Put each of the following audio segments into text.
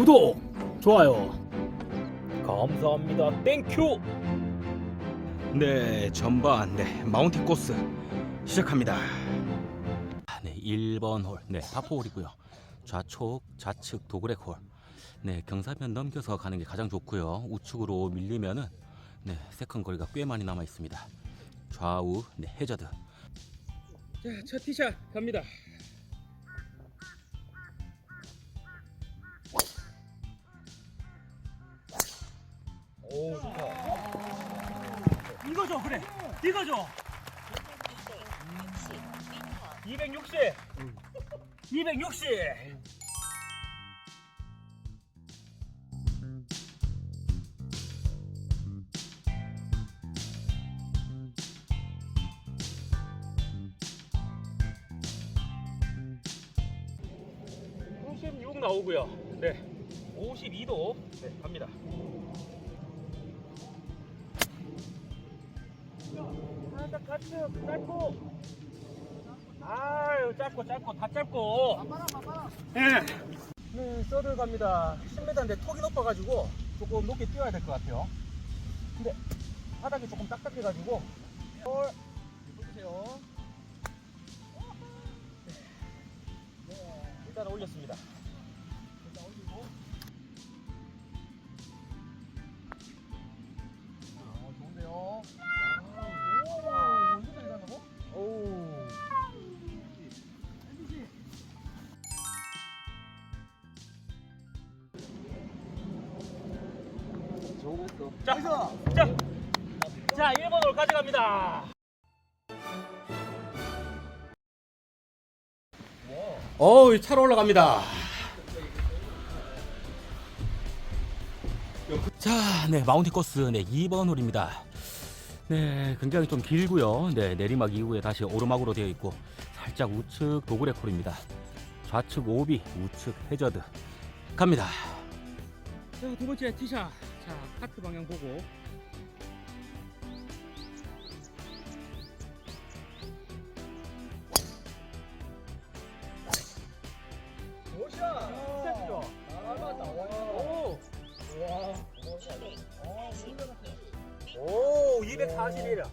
구독, 좋아요. 감사합니다. 땡큐. 네, 전반 네 마운틴 코스 시작합니다. 아, 네, 1번 홀, 네 파포 홀이고요. 좌측, 좌측 도그렉 홀. 네, 경사면 넘겨서 가는 게 가장 좋고요. 우측으로 밀리면은 네 세컨 거리가 꽤 많이 남아 있습니다. 좌우 네 해저드. 자, 첫 티샷 갑니다. 오, 좋다. 이거죠, 그래. 이거죠. 260. 260. (56) 나오고요 네 (52도) 네 갑니다 짧고. 아유 짧고 짧고. 다 짧고. 예. 네 서드 갑니다. 10m인데 턱이 높아가지고 조금 높게 뛰어야 될 것 같아요. 근데 바닥이 조금 딱딱해가지고. 헐 자, 자, 자, 1번으로 가져갑니다. 어우, 차로 올라갑니다. 자, 네, 마운틴 코스 네, 2번 홀입니다. 네, 굉장히 좀 길고요. 네, 내리막 이후에 다시 오르막으로 되어 있고 살짝 우측 도그레 콜입니다. 좌측 오비, 우측 해저드 갑니다. 자, 두 번째 티샷. 자, 카트 방향 보고? 아, 맞다. 오. 오, 241이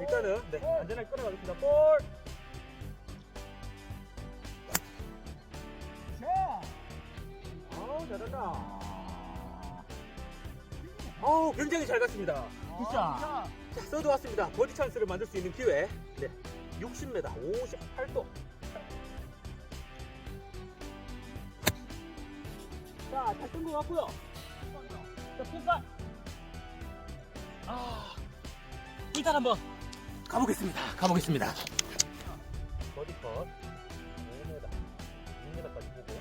일단은 네, 안전하게 끌어가겠습니다. 볼! 아우 잘한다. 아우 굉장히 잘 갔습니다. 진짜. 자 써도 왔습니다. 버디 찬스를 만들 수 있는 기회. 네. 60m, 58도. 자, 잘뜬것 같고요. 자, 풍간. 아, 일단 한번 가보겠습니다. 가보겠습니다. 버디 컷. 5m, 6m까지 보고.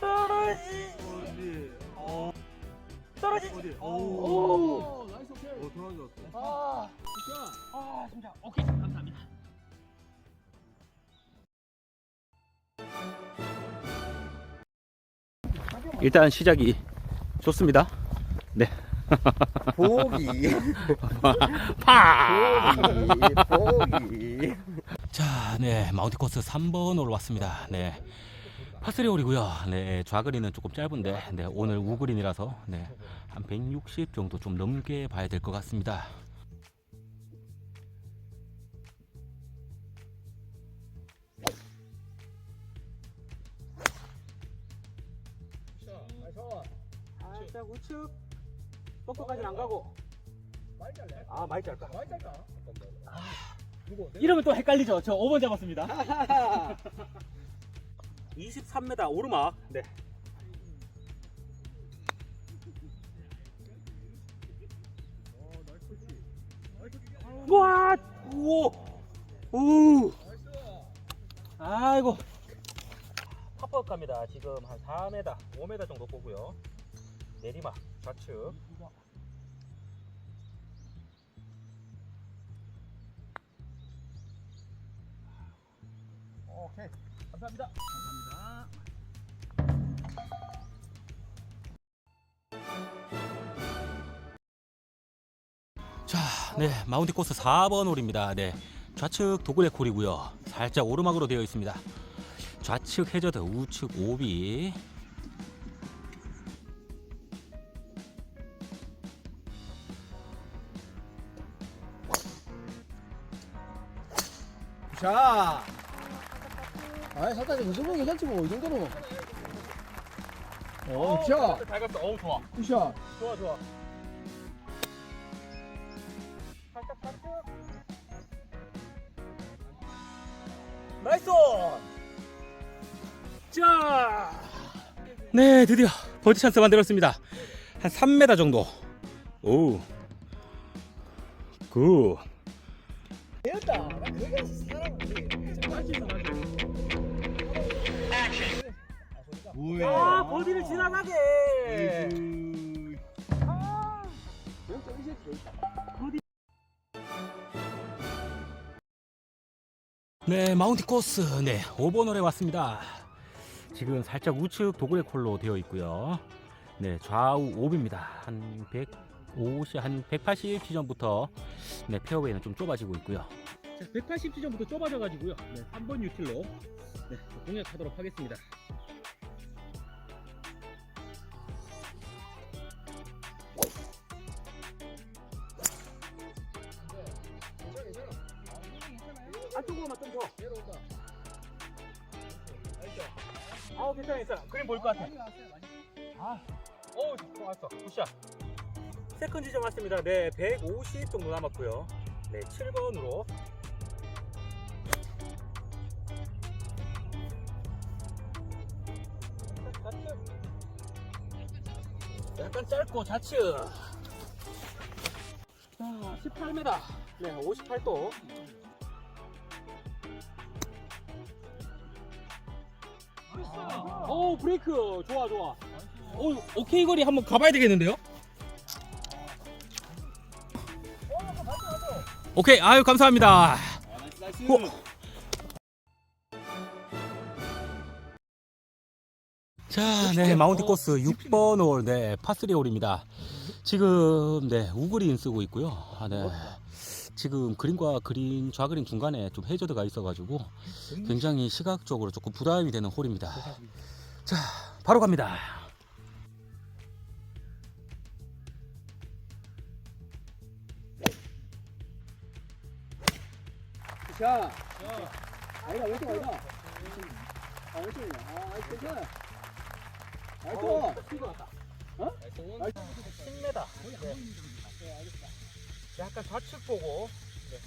떨어지. 떨어지지. 어디? 오. 오, 나이스 오케이. 오, 도와줬어. 아, 아, 진짜. 오케이, 감사합니다. 일단 시작이 좋습니다. 네. 보기. 파! 보기. 보기. 자, 네, 마운틴 코스 3번 올라왔습니다. 네, 파스리 홀이고요. 네, 좌그린은 조금 짧은데, 네, 오늘 우그린이라서 네, 한 160 정도 좀 넘게 봐야 될 것 같습니다. 살짝 우측. 뻑뻑까지는 안 가고. 아, 많이 짧다. 아, 이러면 또 헷갈리죠. 저 5번 잡았습니다. 23m 오르막. 네. 와, 오, 오. 아이고. 팝업 갑니다. 지금 한 4m, 5m 정도 보고요. 내리막 좌측. 오케이. 감사합니다. 감사합니다. 자, 네, 마운틴 코스 4번 홀입니다. 네, 좌측 도그레 콜이고요. 살짝 오르막으로 되어 있습니다. 좌측 해저드, 우측 오비. 자. 아이 살짝 그 정도 괜찮지 뭐 이 정도는. 어, 샷. 잘 갔어. 어우 좋아. 굿샷. 좋아 좋아. 살짝 살짝. 나이스. 자, 네, 드디어 버디 찬스 만들었습니다. 한 3m 정도. 오, 굿. 되었다. 나 그게 사람 뭐야? 아 버디를 지나가게. 네, 마운틴 코스. 네, 5번 홀에 왔습니다. 지금 살짝 우측 도그레 콜로 되어 있고요. 네, 좌우 오비입니다. 한 150, 한 180 지점부터 네, 페어웨이는 좀 좁아지고 있고요. 180 지점부터 좁아져가지고요. 네, 3번 유틸로 네, 공략하도록 하겠습니다. 안쪽으로만 좀 더. 아우 괜찮아 괜찮아. 그림 보일 것 같아. 아, 오 좋았어. 굿샷. 세컨 지점 왔습니다. 네, 150 정도 남았고요. 네, 7번으로. 약간 짧고 좌측. 자, 18m. 네, 58도. 오 브레이크 좋아 좋아 오 오케이 거리 한번 가봐야 되겠는데요? 오케이, 아유 감사합니다. 호. 자, 네, 마운틴 코스 6번 홀, 네, 파3 홀입니다. 지금, 네, 우그린 쓰고 있고요. 아, 네. 지금 그린과 그린, 좌그린 중간에 좀 해저드가 있어가지고 굉장히 시각적으로 조금 부담이 되는 홀입니다. 자, 바로 갑니다. 샷. 아니다 왼쪽 아니다. 아 왼쪽이야. 아 아이 괜찮아. 났다 어? 10m 네. 약간 좌측 보고 네.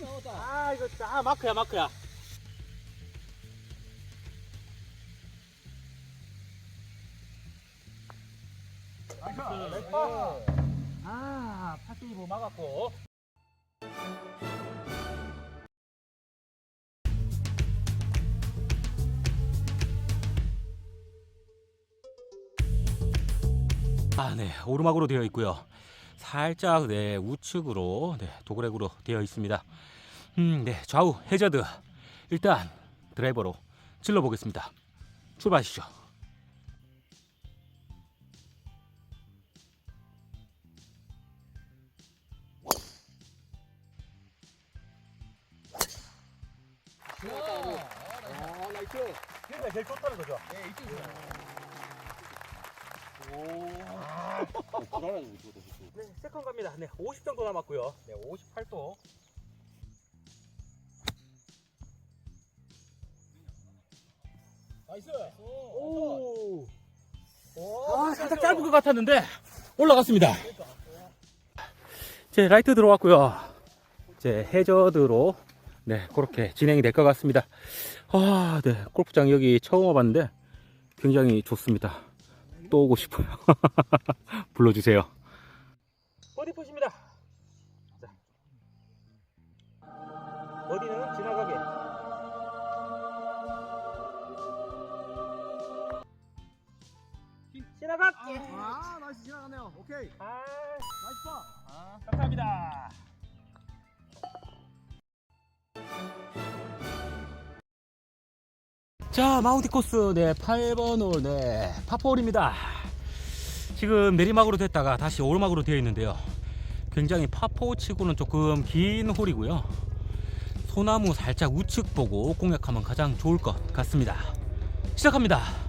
나왔다. 아 이거 아 마크야 마크야 아 파티브 막았고 아, 네. 오르막으로 되어 있고요. 살짝 네, 우측으로 네, 도그렉으로 되어 있습니다. 음, 네. 좌우 해저드. 일단 드라이버로 찔러 보겠습니다. 출발하시죠. 거죠 네 이쪽. 네 세컨 갑니다 네 50 정도 남았고요 네 58도 나이스. 오. 아, 살짝 짧은 것 같았는데 올라갔습니다. 제 라이트 들어왔고요. 제 해저드로 네 그렇게 진행이 될 것 같습니다. 아, 네 골프장 여기 처음 와봤는데 굉장히 좋습니다. 또 오고 싶어요. 불러주세요. 버디 푸십니다 자. 버디는 지나가게 지나갈게. 아, 나이스 지나가네요. 오케이. 아, 나이스 파. 아, 감사합니다. 자, 마운티 코스, 네, 8번 홀, 네, 파포홀입니다. 지금 내리막으로 됐다가 다시 오르막으로 되어 있는데요. 굉장히 파포 치고는 조금 긴 홀이고요. 소나무 살짝 우측 보고 공략하면 가장 좋을 것 같습니다. 시작합니다.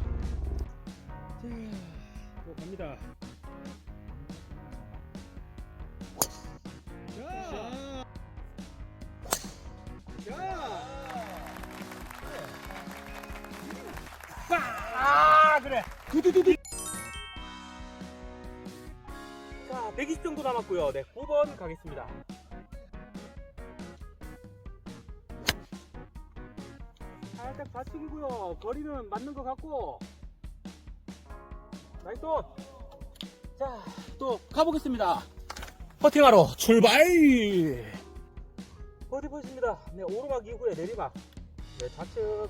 120 정도 남았고요. 네, 9번 가겠습니다. 살짝 좌측이고요. 거리는 맞는 것 같고. 나이스 온. 자, 또 가보겠습니다. 퍼팅하러 출발! 어디 보십니다. 네, 오르막 이후에 내리막. 네, 좌측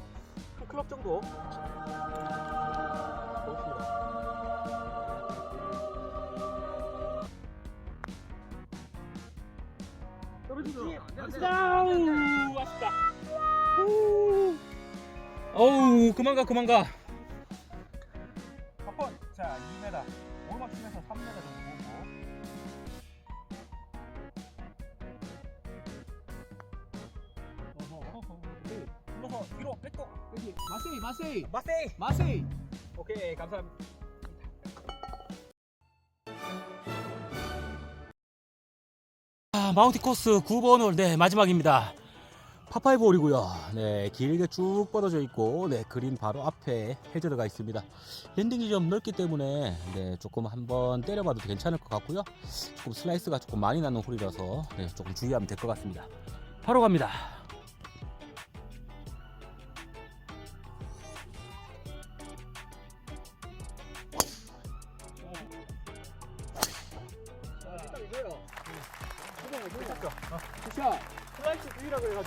한 클럽 정도. 아우, 아쉽다. 우. 어우, 그만 가, 그만 가. 한번 자 2m 오르막 치면서 3m 정도 보고. 눌러서 뒤로 백도 여기 마세이, 마세이, 마세이. 마세이. 오케이 감사합니다 마운티 코스 9번 홀, 네, 마지막입니다. 파파이브 홀이고요. 네, 길게 쭉 뻗어져 있고, 네, 그린 바로 앞에 헤드가 있습니다. 랜딩이 좀 넓기 때문에, 네, 조금 한번 때려봐도 괜찮을 것 같고요. 조금 슬라이스가 조금 많이 나는 홀이라서, 네, 조금 주의하면 될 것 같습니다. 바로 갑니다.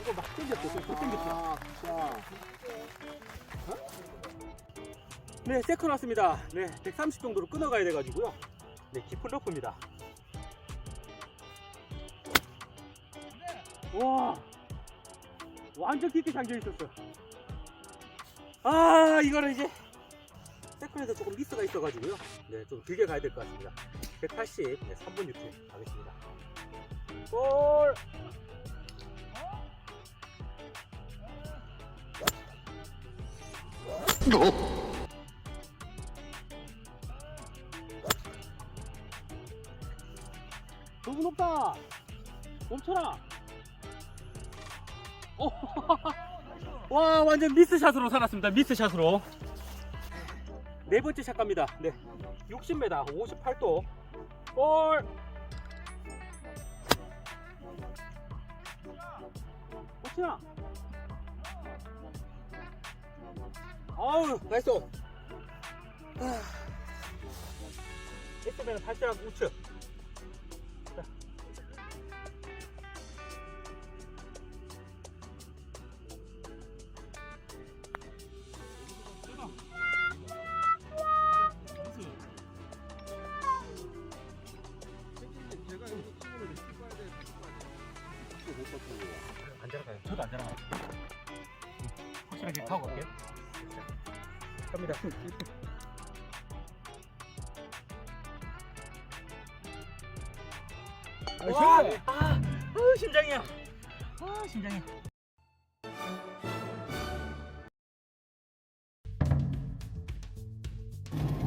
그래가지고 막좀 땡겼죠 아, 굿샷. 네 세컨 왔습니다. 네 130 정도로 끊어가야 돼가지고요. 네 깊은 러프입니다. 와 완전 깊게 잠겨 있었어 아 이거는 이제 세컨에서 조금 미스가 있어가지고요. 네 좀 길게 가야 될 것 같습니다. 180 네, 3분 6초 가겠습니다. 골 너무 높다. 멈춰라. 오, 와 완전 미스샷으로 살았습니다. 미스샷으로. 네 번째 샷 갑니다. 네. 60m 58도. 골 어치나 아우 나이스 아, 했으면 살짝 우측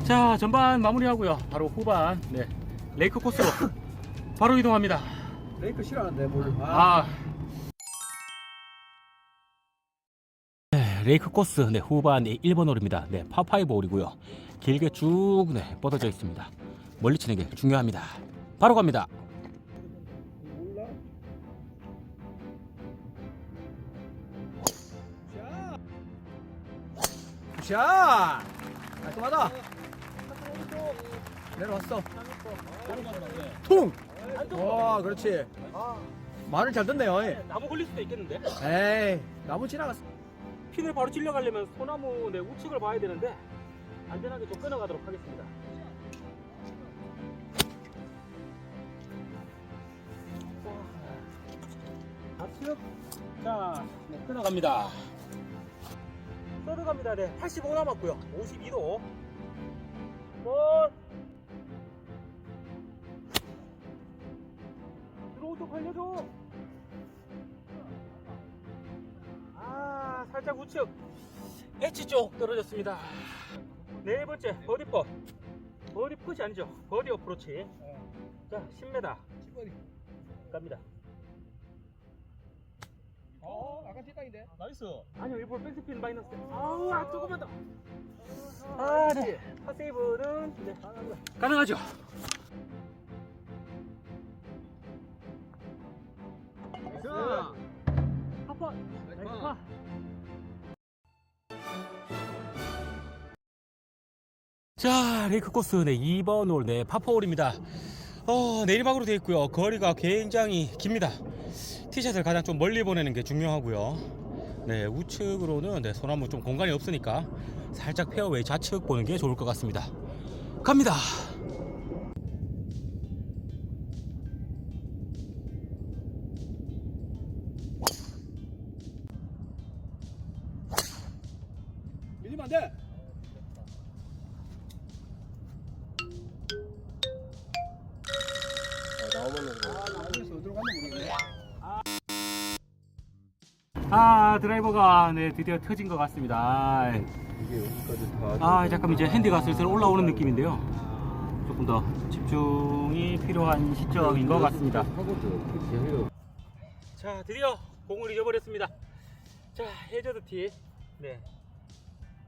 자, 전반 마무리하고요. 바로 후반, 네, 레이크 코스로 바로 이동합니다. 레이크 싫어하는데, 뭘. 아, 아. 네, 레이크 코스 네, 후반 네, 1번 홀입니다. 네, 파5 홀이고요. 길게 쭉 네, 뻗어져 있습니다. 멀리 치는 게 중요합니다. 바로 갑니다. 굿샷! 깔끔하다. 내려왔어. 퉁! 와, 그렇지. 말을 잘 듣네요. 예. 나무 걸릴 수도 있겠는데? 에이, 나무 지나갔어. 핀을 바로 찔려가려면 소나무 내 우측을 봐야 되는데 안전하게 좀 끊어가도록 하겠습니다. 자 네, 끊어갑니다. 끊어갑니다. 네, 85 남았고요. 52도 볼. 들어오 좀 걸려줘. 아, 살짝 우측. 엣지 쪽 떨어졌습니다. 네 번째 버디퍼. 버디 푸시 아니죠? 버디 어프로치. 자, 10m 10번이. 갑니다. 어, 아까 뒷땅인데. 나이스. 아니요, 일부러 백스핀 마이너스. 아우, 아, 조금만 더. 아, 네. 파세이브는 네. 가능하죠. 자, 한번 나이스 나이스 파. 파. 자, 레이크 코스 네 2번 홀, 네 파포홀입니다. 어, 내리막으로 되어 있고요. 거리가 굉장히 깁니다. 티샷을 가장 좀 멀리 보내는 게 중요하고요. 네, 우측으로는 네, 소나무 좀 공간이 없으니까 살짝 페어웨이 좌측 보는 게 좋을 것 같습니다. 갑니다. 아, 드라이버가 네, 드디어 터진 것 같습니다. 아, 다. 아, 잠깐 이제 핸디가 슬슬 올라오는 느낌인데요. 조금 더 집중이 필요한 시점인 것 같습니다. 자, 드디어 공을 잊어버렸습니다. 자, 해저드 티. 네.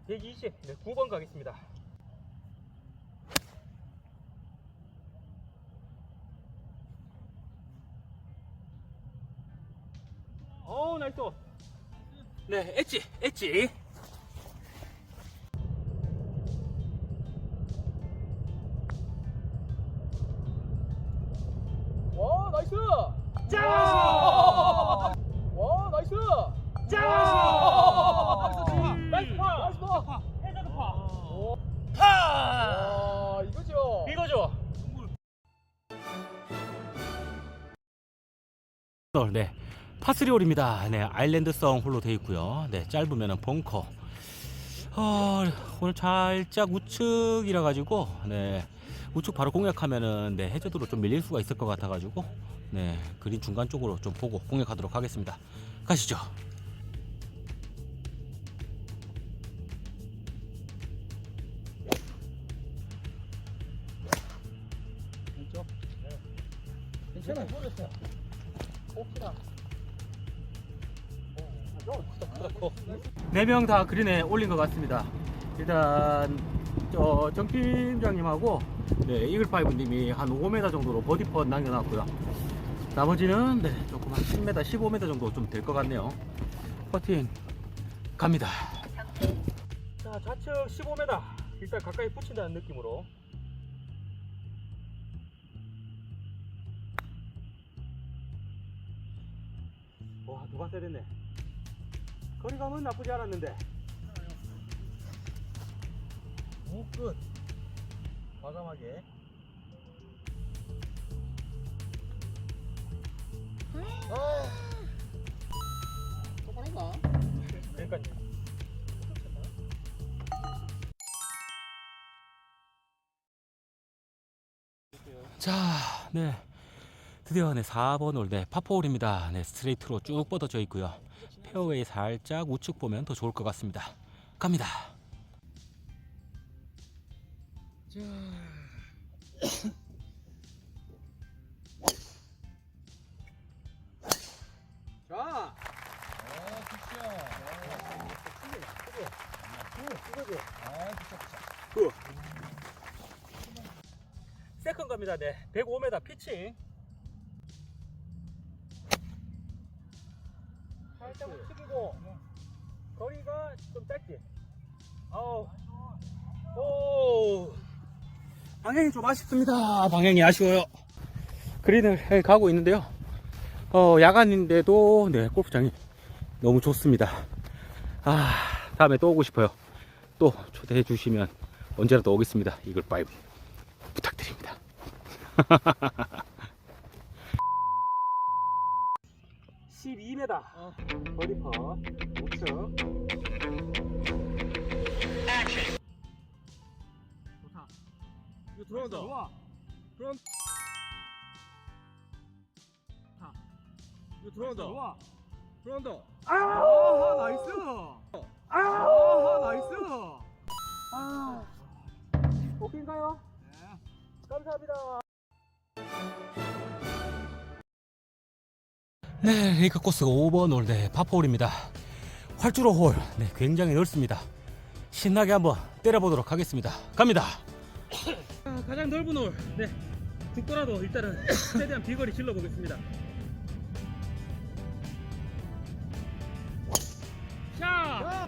120, 네, 9번 가겠습니다. 오, 나이스. 네, 엣지, 엣지. 3홀입니다. 네, 아일랜드성 홀로 되어 있고요. 네, 짧으면 벙커. 어, 오늘 살짝 우측이라 가지고 네. 우측 바로 공략하면은 네, 해저도로 좀 밀릴 수가 있을 것 같아 가지고 네, 그린 중간 쪽으로 좀 보고 공략하도록 하겠습니다. 가시죠. 괜찮아. 괜찮아. 4명 다 그린에 올린 것 같습니다. 일단 어, 저 정팀장님하고 네, 이글파이브님이 한 5m 정도로 버디퍼 남겨놨고요. 나머지는 네, 조금 한 10m, 15m 정도 좀 될 것 같네요. 퍼팅 갑니다. 자, 좌측 15m. 일단 가까이 붙인다는 느낌으로 와 누가 때렸네 거리감은 나쁘지 않았는데. 오, 끝. 과감하게. 똑바른가? 그러니까요. 자, 네. 드디어 네, 4번 홀, 네, 파포홀입니다. 네, 스트레이트로 쭉 뻗어져 있고요. 페어웨이 살짝 우측 보면 더 좋을 것 같습니다. 갑니다. 자. 아. 아, 굿샷. 세컨 갑니다. 네. 105m 피칭. 살짝 우측이고 거리가 좀 짧지. 아우. 오. 방향이 좀 아쉽습니다. 방향이 아쉬워요. 그린을 가고 있는데요. 어, 야간인데도 네, 골프장이 너무 좋습니다. 아, 다음에 또 오고 싶어요. 또 초대해 주시면 언제라도 오겠습니다. 이글 파이브 부탁드립니다. (12m) 어. 버디퍼? 우측. 좋다. 이거 들어온다. 좋아. 들어온 자 이거 들어온다. 좋아. 들어온다. 아! 나이스. 아! 나이스. 아! 오케이인가요? 네. 감사합니다 네, 레이크 코스가 5번 홀, 네, 파포홀입니다. 활주로 홀, 네, 굉장히 넓습니다. 신나게 한번 때려보도록 하겠습니다. 갑니다. 아, 가장 넓은 홀. 네. 죽더라도 일단은 최대한 비거리 질러 보겠습니다. 샷!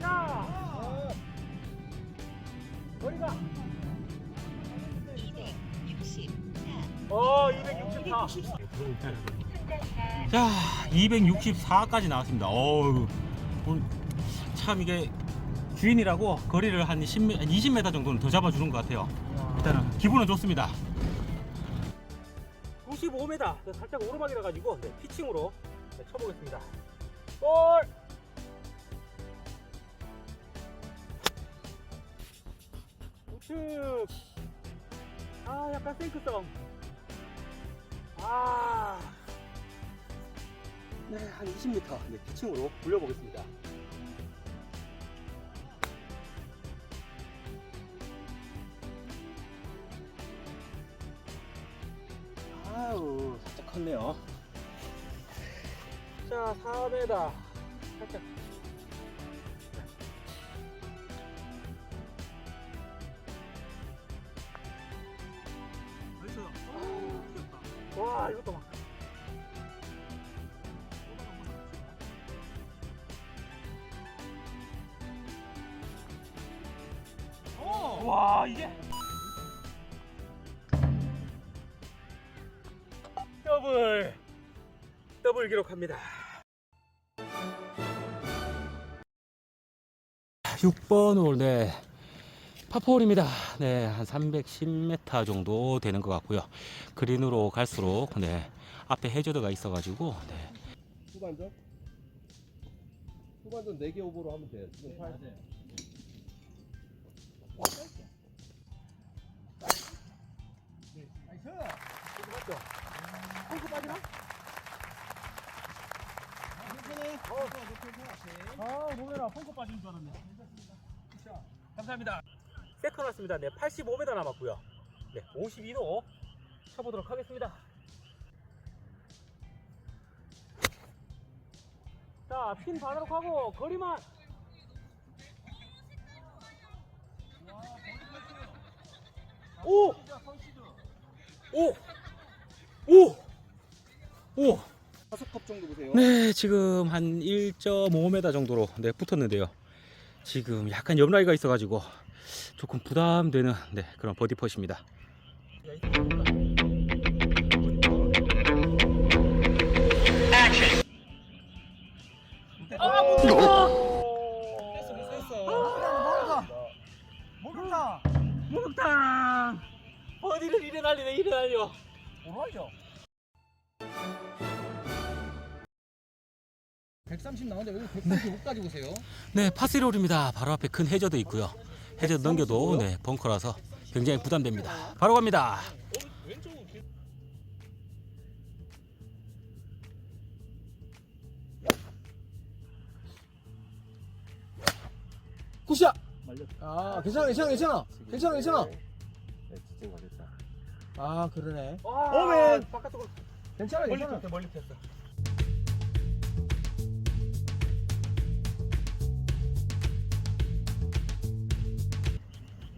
샷! 거리가 어, 264. 자, 264까지 나왔습니다. 어우, 참 이게 주인이라고 거리를 한 10m, 20m 정도는 더 잡아주는 것 같아요. 일단은 기분은 좋습니다. 95m. 살짝 오르막이라 가지고 네, 피칭으로 네, 쳐보겠습니다. 골! 우측. 아, 약간 세이크성. 아. 네, 한 20m. 네, 피칭으로 굴려보겠습니다. 아우, 살짝 컸네요. 자, 4m. 살짝. 기록합니다. 6번 홀, 네. 파포홀입니다. 네, 한 310m 정도 되는 것 같고요. 그린으로 갈수록, 네, 앞에 해저드가 있어가지고, 네. 후반전? 후반전 4개 오버로 하면 돼요. 지금 8. 알았네. 감사합니다. 세컨 왔습니다. 네, 85m 남았고요. 네, 52도 쳐보도록 하겠습니다. 자, 핀 반으로 가고 거리만. 오! 오! 오! 오! 다섯 컵 정도 보세요. 네, 지금 한 1.5m 정도로 네, 붙었는데요. 지금 약간 옆라이가 있어가지고 조금 부담되는 네, 그런 버디 퍼십니다. 130 나오는데 왜 135까지 보세요? 네, 파스리홀입니다. 바로 앞에 큰 해저도 있고요. 해저드 넘겨도 네, 벙커라서 굉장히 부담됩니다. 바로 갑니다. 굿샷! 아, 괜찮아, 괜찮아, 괜찮아. 괜찮아, 괜찮아. 네. 아, 그러네. 어맨! 바깥쪽으로 괜찮아, 멀리 괜찮아. 폈어, 멀리 폈어.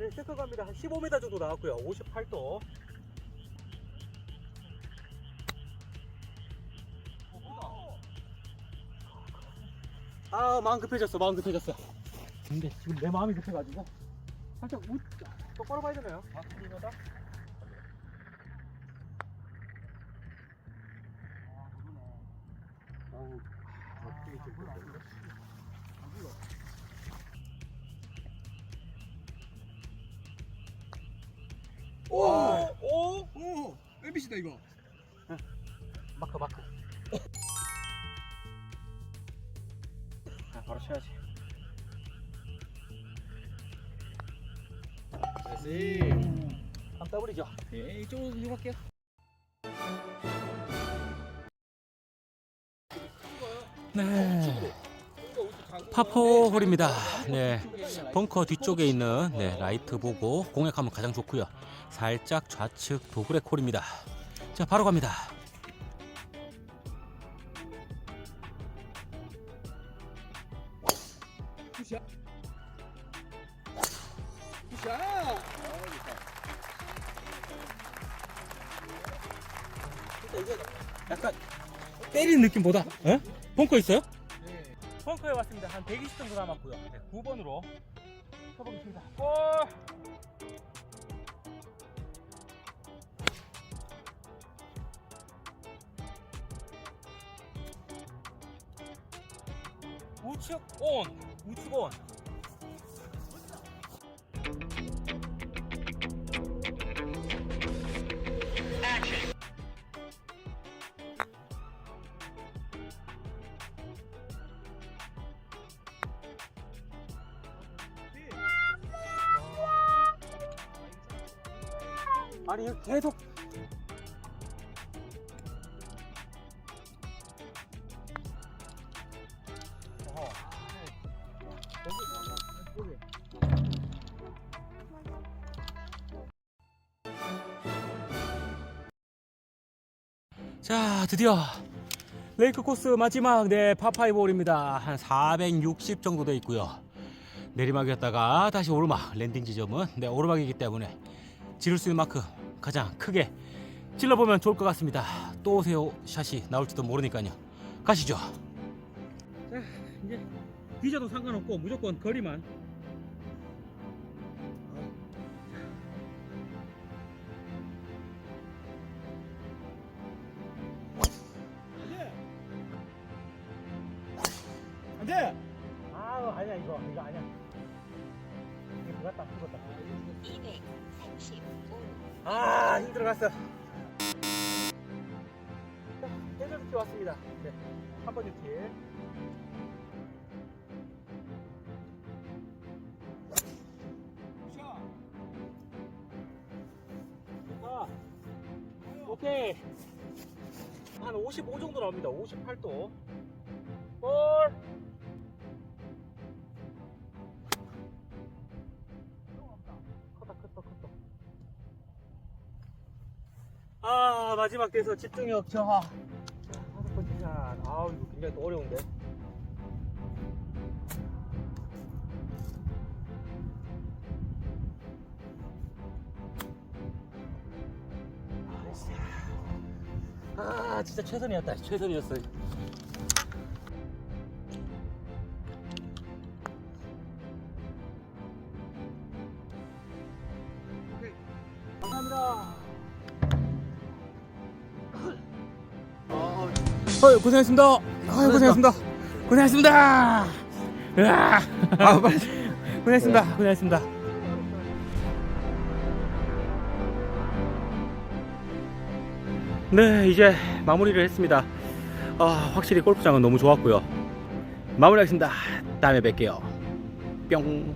네, 세컨 갑니다. 한 15m 정도 나왔고요. 58도. 아, 마음 급해졌어, 마음 급해졌어. 근데 지금 내 마음이 급해가지고 살짝 우, 똑바로 봐야 되나요? 아, 그러다. 오! 오! 오! MBC다, 이거. 마크 마크 아, 바로 쳐야지. 한 더블이죠. 네, 이쪽으로 이용할게요. 네. 파포 홀입니다. 네. 벙커 뒤쪽에 있는 네, 라이트 보고 공략하면 가장 좋고요. 살짝 좌측 도그렉 홀입니다. 자, 바로 갑니다. 약간 때리는 느낌보다 에? 벙커 있어요? 네. 펑크에 왔습니다. 한 120 정도 남았고요. 네, 9번으로 쳐보겠습니다. 골! 우측 온! 우측 온! 아니 계속 드디어 레이크 코스 마지막 네 파파이브 홀입니다. 한 460 정도 돼 있고요. 내리막이었다가 다시 오르막 랜딩 지점은 네 오르막이기 때문에 지를 수 있는 만큼 가장 크게 찔러보면 좋을 것 같습니다. 또 오세요 샷이 나올지도 모르니까요. 가시죠. 자 이제 뒤져도 상관없고 무조건 거리만 아 아니야 이거 이거 아니야. 이거 들어갔다 죽었다 235. 아 힘들어갔어. 해저드티 왔습니다. 네, 한 번째 티 굿샷. 아, 오케이. 한 55 정도 나옵니다. 58도. 볼 아 마지막 돼서 집중력 저하 다섯 번째 샷 아우 이거 굉장히 또 어려운데. 아 진짜 최선이었다. 최선이었어 고생했습니다. 아, 고생했습니다. 고생했습니다. 으아. 아 빨리 고생했습니다. 고생했습니다. 네, 이제 마무리를 했습니다. 아, 확실히 골프장은 너무 좋았고요. 마무리하겠습니다. 다음에 뵐게요. 뿅.